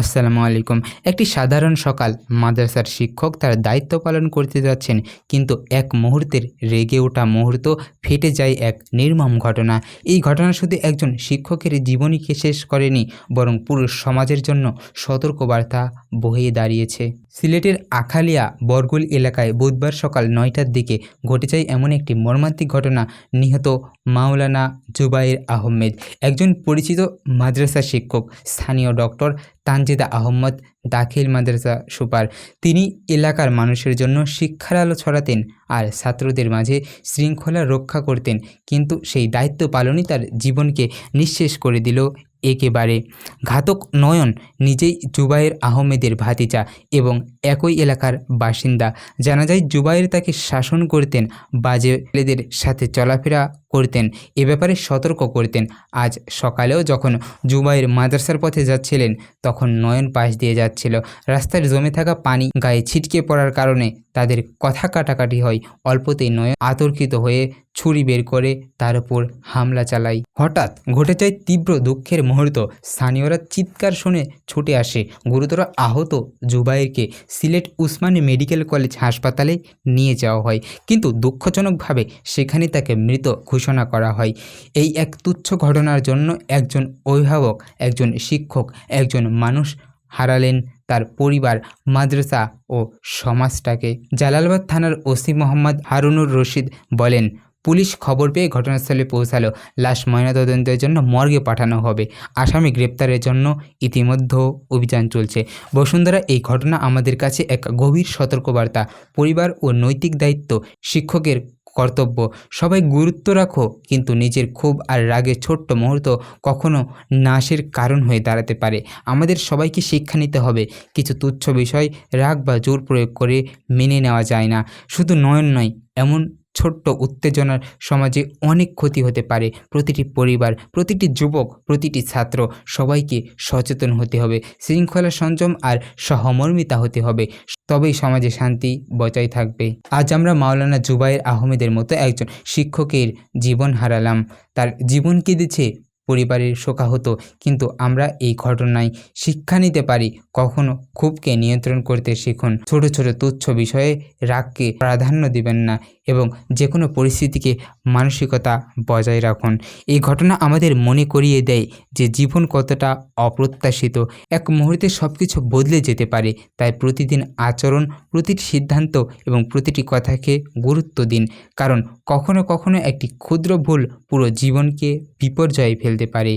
আসসালামু আলাইকুম। একটি সাধারণ সকাল, মাদ্রাসার শিক্ষক তার দায়িত্ব পালন করতে যাচ্ছেন, কিন্তু এক মুহূর্তের রেগে ওঠা মুহূর্ত ফেটে যায় এক নির্মম ঘটনা। এই ঘটনা শুধু একজন শিক্ষকের জীবনীকে শেষ করেনি, বরং পুরো সমাজের জন্য সতর্কবার্তা বয়ে দাঁড়িয়েছে। সিলেটের আখালিয়া বরগুল এলাকায় বুধবার সকাল নয়টার দিকে ঘটে যায় এমন একটি মর্মান্তিক ঘটনা নিহত মাওলানা জুবাইর আহমেদ। একজন পরিচিত মাদ্রাসা শিক্ষক, স্থানীয় ডক্টর তানজিদা আহমদ, দাখিল মাদ্রাসা সুপার। তিনি এলাকার মানুষের জন্য শিক্ষার আলো ছড়াতেন আর ছাত্রদের মাঝে শৃঙ্খলা রক্ষা করতেন, কিন্তু সেই দায়িত্ব পালনই তার জীবনকে নিঃশেষ করে দিল একেবারে। ঘাতক নয়ন নিজেই জুবাইর আহমেদের ভাতিজা এবং একই এলাকার বাসিন্দা। জানা যায়, জুবাইর তাকে শাসন করতেন, বাজে ছেলেদের সাথে চলাফেরা করতেন, এ ব্যাপারে সতর্ক করতেন। আজ সকালেও যখন জুবাইর মাদ্রাসার পথে যাচ্ছিলেন, তখন নয়ন পাশ দিয়ে যাচ্ছিল। রাস্তায় জমে থাকা পানি গায়ে ছিটকে পড়ার কারণে তাদের কথা কাটাকাটি হয়। অল্পতেই নয়ন আতর্কিত হয়ে ছুরি বের করে তার উপর হামলা চালায়। হঠাৎ ঘটে যায় তীব্র দুঃখের মুহূর্ত। স্থানীয়রা চিৎকার শুনে ছুটে আসে। গুরুতর আহত জুবাইরকে সিলেট উসমানী মেডিকেল কলেজ হাসপাতালে নিয়ে যাওয়া হয়। কিন্তু দুঃখজনকভাবে সেখানে তাকে মৃত ঘোষণা করা হয়। এই এক তুচ্ছ ঘটনার জন্য একজন অভিভাবক, একজন শিক্ষক, একজন মানুষ হারালেন তার পরিবার, মাদ্রাসা ও সমাজটাকে। জালালাবাদ থানার ওসি মোহাম্মদ হারুনুর রশিদ বলেন পুলিশ খবর পেয়ে ঘটনাস্থলে পৌঁছালো। লাশ ময়নাতদন্তের জন্য মর্গে পাঠানো হবে। আসামি গ্রেপ্তারের জন্য ইতিমধ্যে অভিযান চলছে। বসুন্ধরা, এই ঘটনা আমাদের কাছে এক গভীর সতর্কবার্তা। পরিবার ও নৈতিক দায়িত্ব, শিক্ষকের কর্তব্য, সবাই গুরুত্ব রাখো, কিন্তু নিজের ক্ষোভ আর রাগের ছোট্ট মুহূর্ত কখনো নাশের কারণ হয়ে দাঁড়াতে পারে। আমাদের সবাইকে শিক্ষা নিতে হবে। কিছু তুচ্ছ বিষয় রাগ বা জোর প্রয়োগ করে মেনে নেওয়া যায় না। শুধু নয়ন নয়, এমন ছোট্ট উত্তেজনার সমাজে অনেক ক্ষতি হতে পারে। প্রতিটি পরিবার, প্রতিটি যুবক, প্রতিটি ছাত্র সবাইকে সচেতন হতে হবে। শৃঙ্খলা সংযম আর সহমর্মিতা হতে হবে। তবেই সমাজে শান্তি বজায় থাকবে। আজ আমরা মাওলানা জুবাইর আহমেদের মতো একজন শিক্ষকের জীবন হারালাম। তার জীবন কেঁদেছে পরিবারের শোকাহত। কিন্তু আমরা এই ঘটনায় শিক্ষা নিতে পারি। কখনো ক্ষোভকে নিয়ন্ত্রণ করতে শিখুন। ছোট ছোট তুচ্ছ বিষয়ে রাগকে প্রাধান্য দিবেন না। এবং যে কোনো পরিস্থিতিকে মানসিকতা বজায় রাখুন। এই ঘটনা আমাদের মনে করিয়ে দেয় যে জীবন কতটা অপ্রত্যাশিত। এক মুহূর্তে সব কিছু বদলে যেতে পারে, তাই প্রতিদিন আচরণ, প্রতিটি সিদ্ধান্ত এবং প্রতিটি কথাকে গুরুত্ব দিন। কারণ কখনো কখনো একটি ক্ষুদ্র ভুল পুরো জীবনকে বিপর্যয়ে ফেলতে পারে।